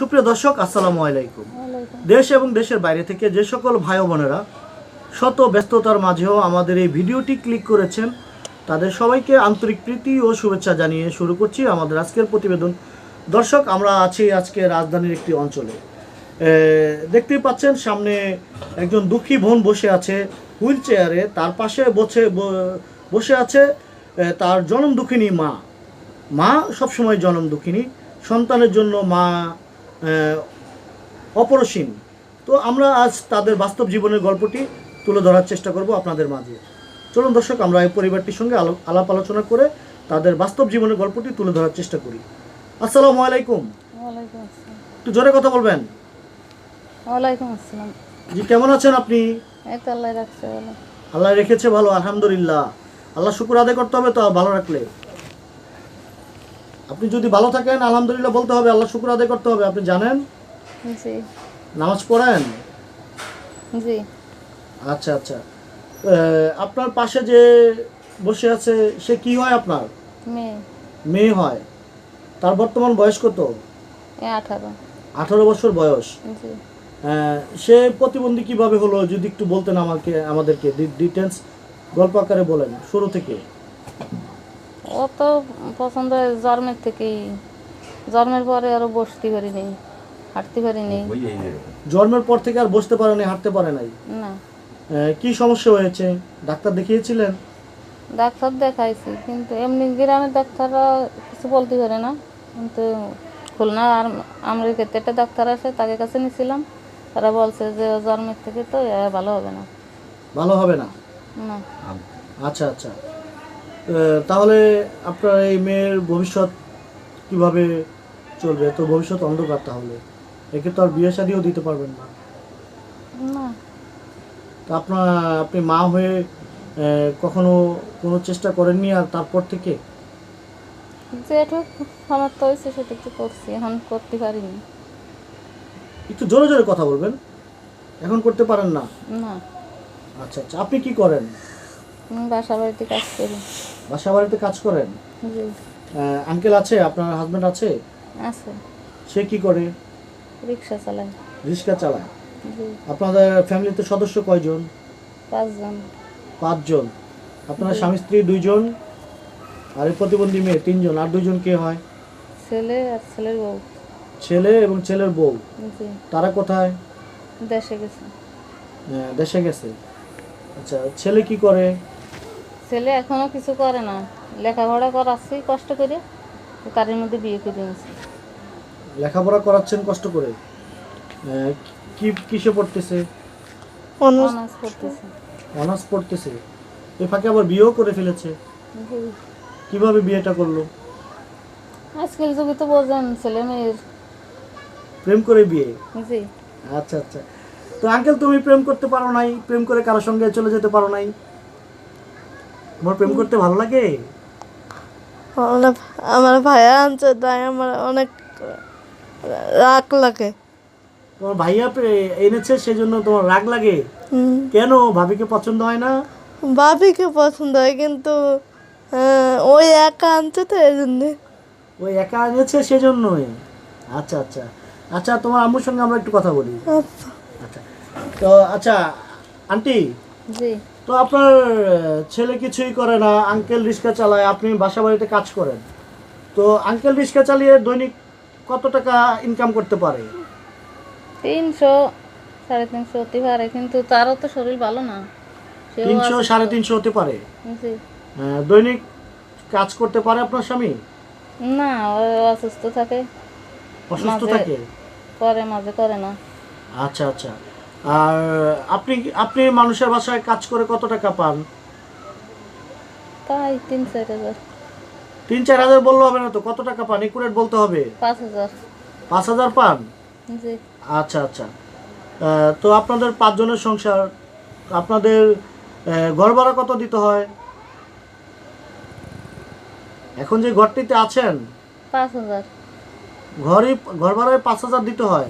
সুপ্রিয় দর্শক, আসসালামু আলাইকুম। দেশ এবং দেশের বাইরে থেকে যে সকল ভাই বোনেরা শত ব্যস্ততার মাঝেও আমাদের এই ভিডিওটি ক্লিক করেছেন, তাদের সবাইকে আন্তরিক প্রীতি ও শুভেচ্ছা জানিয়ে শুরু করছি আমাদের আজকের প্রতিবেদন। দর্শক, আমরা আছি আজকে রাজধানীর একটি অঞ্চলে। দেখতেই পাচ্ছেন, সামনে একজন দুঃখী বোন বসে আছে হুইল চেয়ারে, তার পাশে বসে বসে আছে তার জনম দুঃখিনী মা। মা সবসময় জনম দুঃখিনী, সন্তানের জন্য মা অপরসীম। তো আমরা আজ তাদের বাস্তব জীবনের গল্পটি তুলে ধরার চেষ্টা করব আপনাদের মাঝে। চলুন দর্শক আমরা এই পরিবারটির সঙ্গে আলো- আলাপ আলোচনা করে তাদের বাস্তব জীবনের গল্পটি তুলে ধরার চেষ্টা করি। আসসালামু আলাইকুম। একটু জোরে কথা বলবেন। ওয়ালাইকুম আসসালাম। জি কেমন আছেন আপনি? এই তো আল্লাহ রাখছে আল্লাহ রেখেছে ভালো আলহামদুলিল্লাহ। আল্লাহ শুকুর আদায় করতে হবে তো ভালো রাখলে। আপনি যদি ভালো থাকেন আলহামদুলিল্লাহ বলতে হবে আল্লাহ শুকুর আদায় করতে হবে। আপনি জানেন? জি। নামাজ পড়েন? জি। আচ্ছা আচ্ছা। আপনার পাশে যে বসে আছে সে কি হয় আপনার? মেয়ে। মেয়ে হয়। তার বর্তমান বয়স কত? আঠারো। আঠারো বছর বয়স। সে প্রতিবন্ধী কীভাবে হলো যদি একটু বলতেন আমাকে আমাদেরকে ডিটেলস গল্প আকারে বলেন শুরু থেকে। ও তো পছন্দ হয় জন্মের থেকেই। জন্মের পরে আরও বসতে পারিনি হাঁটতে পারিনি। জন্মের পর থেকে আর বসতে পারে নাই হাঁটতে পারে নাই? না। কি সমস্যা হয়েছে? ডাক্তার দেখিয়েছিলেন? ডাক্তার দেখাইছি কিন্তু এমনি গ্রামের ডাক্তাররা কিছু বলতে পারে না। কিন্তু খুলনা আর আমরা ক্ষেত্রে একটা ডাক্তার আছে তাকে কাছে নিয়েছিলাম তারা বলছে যে জন্মের থেকে তো ভালো হবে না। ভালো হবে না? না। আচ্ছা আচ্ছা। তাহলে আপনার এই মেয়ের ভবিষ্যৎ কীভাবে চলবে? তো ভবিষ্যৎ অন্ধকার তাহলে। একে তো আর বিয়ে শাদিও দিতে পারবেন না। না। তা আপনার আপনি মা হয়ে কখনো কোনো চেষ্টা করেননি আর তারপর থেকে? যেটুকু সামর্থ্য হয়েছে সেটুকু করছি এখন করতে পারিনি। একটু জোরে জোরে কথা বলবেন। এখন করতে পারেন না? না। আচ্ছা আচ্ছা আপনি কি করেন? বাসা বাড়িতে কাজ করি। বাসা বাড়িতে কাজ করেন? আঙ্কেল আছে? আপনার হাজব্যান্ড আছে? আছে। সে কি করে? রিক্সা চালায়। রিক্সা চালায়। আপনাদের ফ্যামিলিতে সদস্য কয়জন? পাঁচজন। পাঁচজন। আপনার স্বামী স্ত্রী দুইজন? আর প্রতিবন্ধী মেয়ে তিনজন। আর দুইজন কে হয়? ছেলে আর ছেলের বউ। ছেলে এবং ছেলের বউ। তারা কোথায়? দেশে গেছে। দেশে গেছে। আচ্ছা ছেলে কি করে? ছেলে এখনও কিছু করে না। লেখাপড়া করাচ্ছি কষ্ট করে তার মধ্যে বিয়ে করে নিয়েছি লেখাপড়া করাচ্ছেন কষ্ট করে? কি কিসে পড়তেছে? অনার্স করতেছে অনার্স পড়তেছে। এ ফাঁকে আবার বিয়েও করে ফেলেছে। কীভাবে বিয়েটা করল? আজকাল যুগে তো বোঝেন ছেলে মেয়ের। প্রেম করে বিয়ে? জি। আচ্ছা আচ্ছা। তো আঙ্কেল তুমি প্রেম করতে পারো নাই প্রেম করে কারোর সঙ্গে চলে যেতে পারো নাই? তোমার প্রেম করতে ভালো লাগে? আমার আমার ভাইয়া আনছে তাই আমার অনেক রাগ লাগে। তোমার ভাইয়া এনেছে সেজন্য তোমার রাগ লাগে? কেন? ভাবিকে পছন্দ হয় না? ভাবিকে পছন্দ হয় কিন্তু ওই একা আনছে তো এই জন্যে ওই একা এনেছে সেজন্যই? আচ্ছা আচ্ছা। আচ্ছা তোমার আম্মুর সঙ্গে আমরা একটু কথা বলি। আচ্ছা। আচ্ছা। তো আচ্ছা আন্টি? জি। তো আপনার ছেলে কিছুই করে না আঙ্কেল রিক্সা চালায় আপনি বাসা বাড়িতে কাজ করেন। তো আঙ্কেল রিক্সা চালিয়ে দৈনিক কত টাকা ইনকাম করতে পারে? তিনশো সাড়ে তিনশো হতে পারে কিন্তু তারও তো শরীর ভালো না। তিনশো সাড়ে তিনশো হতে পারে? দৈনিক কাজ করতে পারে আপনার স্বামী? না অসুস্থ থাকে। অসুস্থ থাকে? করে মাঝে করে না। আচ্ছা আচ্ছা। আর আপনি আপনি মানুষের বাসায় কাজ করে কত টাকা পান? তাই তিন চার হাজার। তিন চার হাজার বললে হবে না তো কত টাকা পান? একুরেট বলতে হবে? পাঁচ হাজার। পাঁচ হাজার পান? জি। আচ্ছা আচ্ছা। তো আপনাদের পাঁচজনের সংসার আপনাদের ঘর ভাড়া কত দিতে হয়? এখন যে ঘরটিতে আছেন? পাঁচ হাজার। ঘরই ঘর ভাড়ায় পাঁচ হাজার দিতে হয়।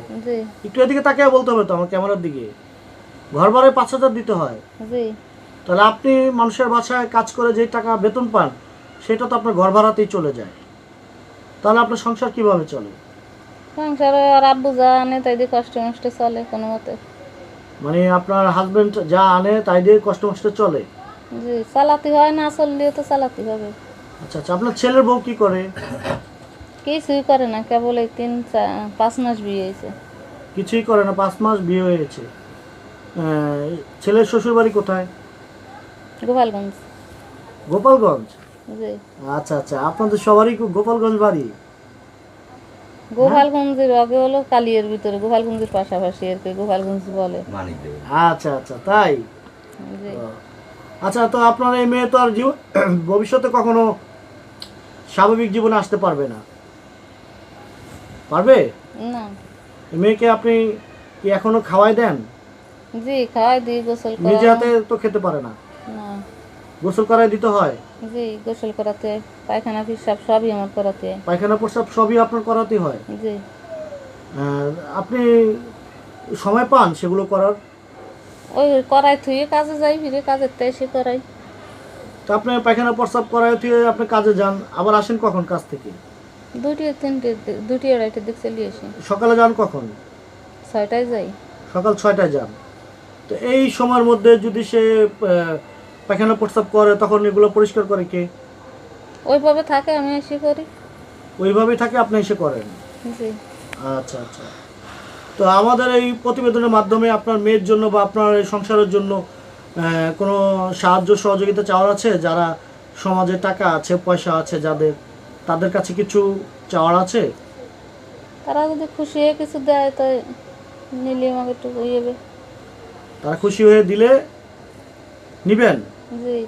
একটু এদিকে তাকে বলতে হবে তো আমার ক্যামেরার দিকে। ঘর ভাড়ায় পাঁচ হাজার দিতে হয়। তাহলে আপনি মানুষের বাসায় কাজ করে যে টাকা বেতন পান সেটা তো আপনার ঘর ভাড়াতেই চলে যায়। তাহলে আপনার সংসার কীভাবে চলে? সংসারে আর আব্বু যা আনে তাই দিয়ে কষ্ট মষ্ট চলে কোনো মতে। মানে আপনার হাজবেন্ড যা আনে তাই দিয়ে কষ্ট মষ্ট চলে? জি চালাতে হয় না চললেও তো চালাতে হবে। আচ্ছা আচ্ছা আপনার ছেলের বউ কি করে? কিছুই করে না কেবল এই তিন চা- পাঁচ মাস বিয়ে হয়েছে। কিছুই করে না পাঁচ মাস বিয়ে হয়েছে। আহ, ছেলের শ্বশুর বাড়ি কোথায়? গোপালগঞ্জ। গোপালগঞ্জ? জি। আচ্ছা আচ্ছা আপনাদের সবারই গো- গোপালগঞ্জ বাড়ি? গোপালগঞ্জের আগে হলো কালিয়ার ভিতরে গোপালগঞ্জের পাশাপাশি আর কি গোপালগঞ্জ বলে। আচ্ছা আচ্ছা তাই? জি। ও। আচ্ছা তো আপনার এই মেয়ে তো আর জীব- ভবিষ্যতে কখনো স্বাভাবিক জীবনে আসতে পারবে না। পারবে? না। মেয়েকে আপনি কি এখনও খাওয়াই দেন? জি খাওয়াই দিই গোসল নিজে হাতে তো খেতে পারে না। না। গোসল করাই দিতে হয়? জি গোসল করাতে। পায়খানা পিসাব সবই আমার করাতে। পায়খানা প্রস্রাব সবই আপনার করাতে হয়? জি। আপনি সময় পান সেগুলো করার? ওই করাই থুয়ে কাজে যাই ফিরে কাজের তো এসে করাই। তো আপনি পায়খানা প্রস্রাব করাই থেকে আপনি কাজে যান আবার আসেন কখন কাজ থেকে? দুটি তিনটে দুটি আড়াইটের দিক চলে আসি। সকালে যান কখন? ছয়টায় যাই। সকাল ছয়টায় যান। তো এই সময়ের মধ্যে যদি সে পায়খানা প্রস্রাব করে তখন এগুলো পরিষ্কার করে কে? ওইভাবে থাকে আমি এসে করি। ওইভাবেই থাকে আপনি এসে করেন? জি। আচ্ছা আচ্ছা। তো আমাদের এই প্রতিবেদনের মাধ্যমে আপনার মেয়ের জন্য বা আপনার সংসারের জন্য কোনো সাহায্য সহযোগিতা চাওয়ার আছে? যারা সমাজে টাকা আছে পয়সা আছে যাদের তাদের কাছে কিছু চাওয়ার আছে? তারা যদি খুশি হয়ে কিছু দেয় তাই নিলে আমাকে একটু ইয়েবে তারা খুশি হয়ে দিলে নিবেন? জি।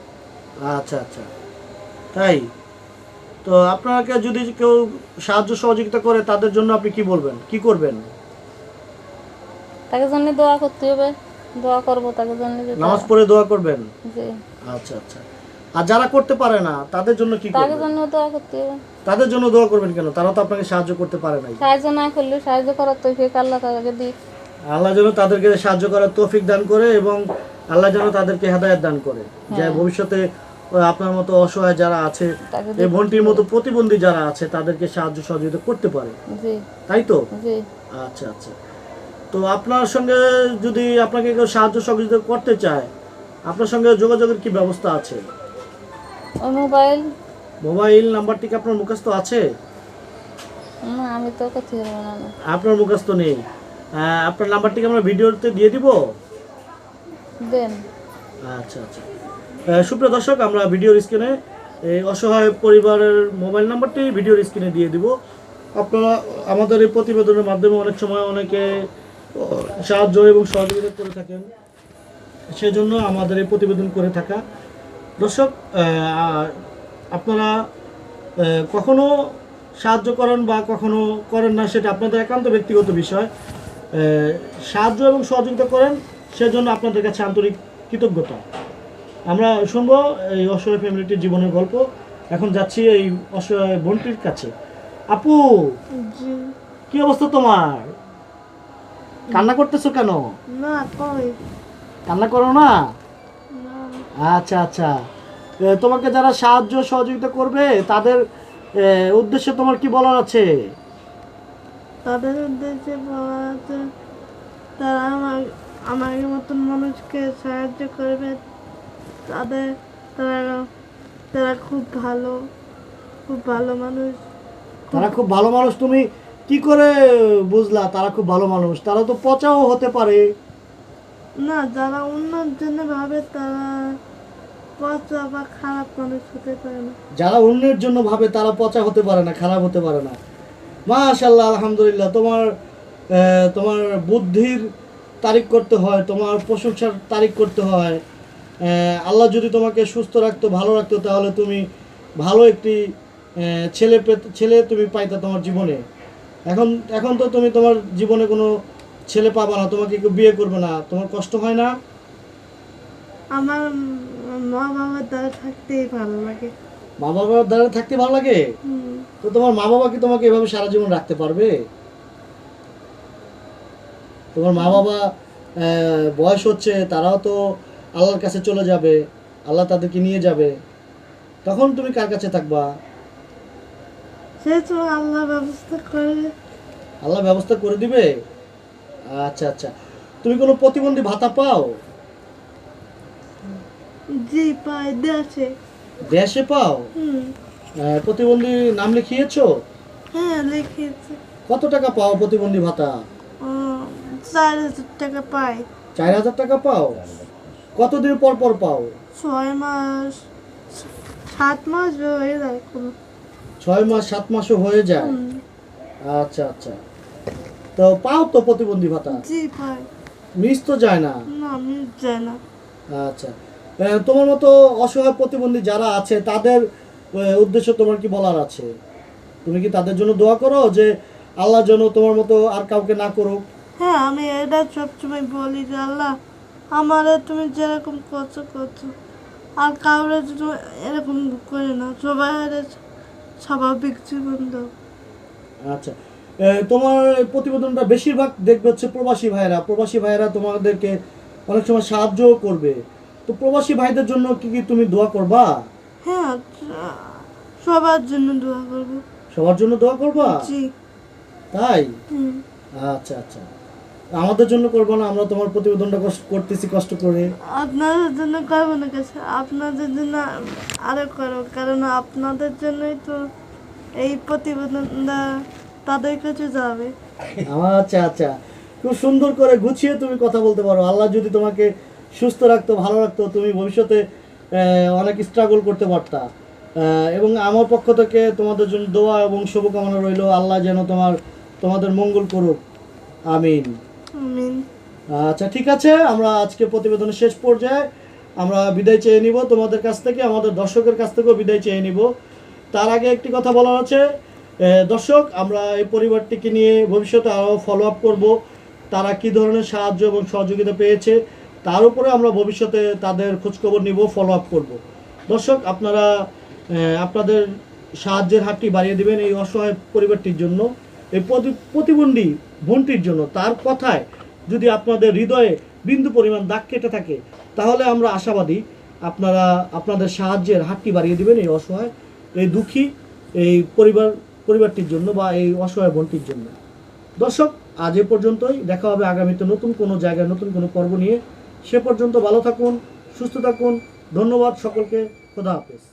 আচ্ছা আচ্ছা। তাই? তো আপনাকে যদি কেউ সাহায্য সহযোগিতা করে তাদের জন্য আপনি কি বলবেন? কি করবেন? তাকে জন্য দোয়া করতে হবে। দোয়া করব তাকে জন্য নামাজ পড়ে দোয়া করবেন? জি। আচ্ছা আচ্ছা। আর যারা করতে পারে না তাদের জন্য কি করবেন? জন্য দোয়া করতে হবে। তাদের জন্য দোয়া করবেন কেন? তারা তো আপনাকে সাহায্য করতে পারে নাই। সাহায্য না করলে সাহায্য করার তো ফেক আল্লাহ তাকে দিক। আল্লাহ যেন তাদেরকে সাহায্য করার তৌফিক দান করে এবং আল্লাহ যেন তাদেরকে হেদায়েত দান করে। যে ভবিষ্যতে আপনার মতো অসহায় যারা আছে এই বোনটির মতো প্রতিবন্ধী যারা আছে তাদেরকে সাহায্য সহযোগিতা করতে পারে। জি। তাই তো? জি। আচ্ছা আচ্ছা। তো আপনার সঙ্গে যদি আপনাকে কেউ সাহায্য সহযোগিতা করতে চায় আপনার সঙ্গে যোগাযোগের কি ব্যবস্থা আছে? ওই মোবাইল? মোবাইল নাম্বারটি কি আপনার মুখস্থ আছে? না আমি তো না না। আপনার মুখস্থ নেই। আপনার নাম্বারটি কি আমরা ভিডিওতে দিয়ে দিব? দেন। আচ্ছা আচ্ছা। সুপ্রিয় দর্শক আমরা ভিডিওর স্ক্রিনে এই অসহায় পরিবারের মোবাইল নাম্বারটি ভিডিওর স্ক্রিনে দিয়ে দিব। আপনারা আমাদের এই প্রতিবেদনের মাধ্যমে অনেক সময় অনেকে সাহায্য এবং সহযোগিতা করে থাকেন। সেজন্য আমাদের এই প্রতিবেদন করে থাকা। দর্শক আপনারা কখনো সাহায্য করেন বা কখনো করেন না সেটা আপনাদের একান্ত ব্যক্তিগত বিষয়। সাহায্য এবং সহযোগিতা করেন সেজন্য আপনাদের কাছে আন্তরিক কৃতজ্ঞতা। আমরা শুনব এই অসহায় ফ্যামিলিটির জীবনের গল্প। এখন যাচ্ছি এই অসহায় বোনটির কাছে। আপু কি অবস্থা তোমার? কান্না করতেছো কেন? না কই? কান্না করো না? আচ্ছা আচ্ছা। তোমাকে যারা সাহায্য সহযোগিতা করবে তাদের উদ্দেশ্যে তোমার কি বলার আছে? তাদের উদ্দেশ্যে বলা আছে তারা আমার আমার মতন মানুষকে সাহায্য করবে। তাদের তারা তারা খুব ভালো খুব ভালো মানুষ। তারা খুব ভালো মানুষ? তুমি কি করে বুঝলা তারা খুব ভালো মানুষ? তারা তো পচাও হতে পারে। না, যারা অন্যের জন্য ভাবে, তারা পচা বা খারাপ মানুষ হতে পারে না। যারা অন্যের জন্য ভাবে, তারা পচা হতে পারে না, খারাপ হতে পারে না। মাশাল্লাহ আলহামদুলিল্লাহ, তোমার তোমার বুদ্ধির তারিখ করতে হয়, তোমার প্রশংসার তারিখ করতে হয়। আল্লাহ যদি তোমাকে সুস্থ রাখতো, ভালো রাখতো, তাহলে তুমি ভালো একটি ছেলে পেতে, ছেলে তুমি পাইতা তোমার জীবনে। এখন এখন তো তুমি তোমার জীবনে কোনো ছেলে পাবা না তোমাকে কেউ বিয়ে করবে না তোমার কষ্ট হয় না? আমার মা বাবার দ্বারা থাকতেই ভালো লাগে। মা বাবার দ্বারা থাকতে ভালো লাগে? তো তোমার মা বাবা কি তোমাকে এভাবে সারা জীবন রাখতে পারবে? তোমার মা বাবা বয়স হচ্ছে তারাও তো আল্লাহর কাছে চলে যাবে আল্লাহ তাদেরকে নিয়ে যাবে। তখন তুমি কার কাছে থাকবা? সে তো আল্লাহ ব্যবস্থা করে আল্লাহ ব্যবস্থা করে দিবে? আচ্ছা আচ্ছা। তুমি কোনো প্রতিবন্ধী ভাতা পাও? জি পাই দেশে। দেশে পাও? প্রতিবন্ধী নাম লিখিয়েছো? হ্যাঁ লিখিয়েছি। কত টাকা পাও প্রতিবন্ধী ভাতা? চার হাজার টাকা পাই। চার হাজার টাকা পাও? কতদিন পর পর পাও? ছয় মাস সাত মাস হয়ে যায় কোনো ছয় মাস সাত মাসও হয়ে যায়? আচ্ছা আচ্ছা। তো পাও তো প্রতিবন্ধী ভাতা? জি পাই মিস তো যায় না? না আমি যাই না। আচ্ছা। তোমার মতো অসহায় প্রতিবন্ধী যারা আছে তাদের উদ্দেশ্য তোমার কি বলার আছে? তুমি কি তাদের জন্য দোয়া করো যে আল্লাহ যেন তোমার মতো আর কাউকে না করুক? হ্যাঁ আমি এটা সবসময় বলি যে আল্লাহ আমারে তুমি যেরকম করছ করছ। আর কাউরে যেন এরকম করে না সবাই স্বাভাবিক জীবন দাও। আচ্ছা। তোমার প্রতিবেদনটা বেশিরভাগ দেখবে হচ্ছে প্রবাসী ভাইয়েরা। প্রবাসী ভাইয়েরা তোমাদেরকে অনেক সময় সাহায্যও করবে। তো প্রবাসী ভাইদের জন্য কি কি তুমি দোয়া করবা? হ্যাঁ চ- সবার জন্য দোয়া করব। সবার জন্য দোয়া করবা? জি। তাই? হুম। আচ্ছা আচ্ছা। আমাদের জন্য করব না আমরা তোমার প্রতিবেদনটা কষ্ট করতেছি কষ্ট করে। আপনাদের জন্য করব না কাছে। আপনাদের জন্য আরও করো কারণ আপনাদের জন্যই তো এই প্রতিবেদনটা তাদের কাছে যাবে। আচ্ছা আচ্ছা। খুব সুন্দর করে গুছিয়ে তুমি কথা বলতে পারো। আল্লাহ যদি তোমাকে সুস্থ রাখতো ভালো রাখতো তুমি ভবিষ্যতে অনেক স্ট্রাগল করতে পারতা। এবং আমার পক্ষ থেকে তোমাদের জন্য দোয়া এবং শুভকামনা রইল। আল্লাহ যেন তোমার তোমাদের মঙ্গল করুক। আমিন। আচ্ছা ঠিক আছে। আমরা আজকে প্রতিবেদনের শেষ পর্যায়ে আমরা বিদায় চেয়ে নিব। তোমাদের কাছ থেকে আমাদের দর্শকের কাছ থেকেও বিদায় চেয়ে নিব। তার আগে একটি কথা বলার আছে। দর্শক, আমরা এই পরিবারটিকে নিয়ে ভবিষ্যতে আরও ফলো আপ করব। তারা কি ধরনের সাহায্য এবং সহযোগিতা পেয়েছে, তার উপরে আমরা ভবিষ্যতে তাদের খোঁজখবর নিব ফলো আপ করব। দর্শক, আপনারা আপনাদের সাহায্যের হাতটি বাড়িয়ে দিবেন এই অসহায় পরিবারটির জন্য, এই প্রতি- প্রতিবন্ধী বোনটির জন্য। তার কথায় যদি আপনাদের হৃদয়ে বিন্দু পরিমাণ দাগ কেটে থাকে, তাহলে আমরা আশাবাদী আপনারা, আপনাদের সাহায্যের হাতটি বাড়িয়ে দিবেন এই অসহায়, এই দুঃখী, এই পরিবার পরিবারটির জন্য বা এই অসহায় বোনটির জন্য। দর্শক, আজ এ পর্যন্তই। দেখা হবে আগামীতে নতুন কোনো জায়গায়, নতুন কোনো পর্ব নিয়ে। সে পর্যন্ত ভালো থাকুন, সুস্থ থাকুন। ধন্যবাদ সকলকে। খোদা হাফেজ।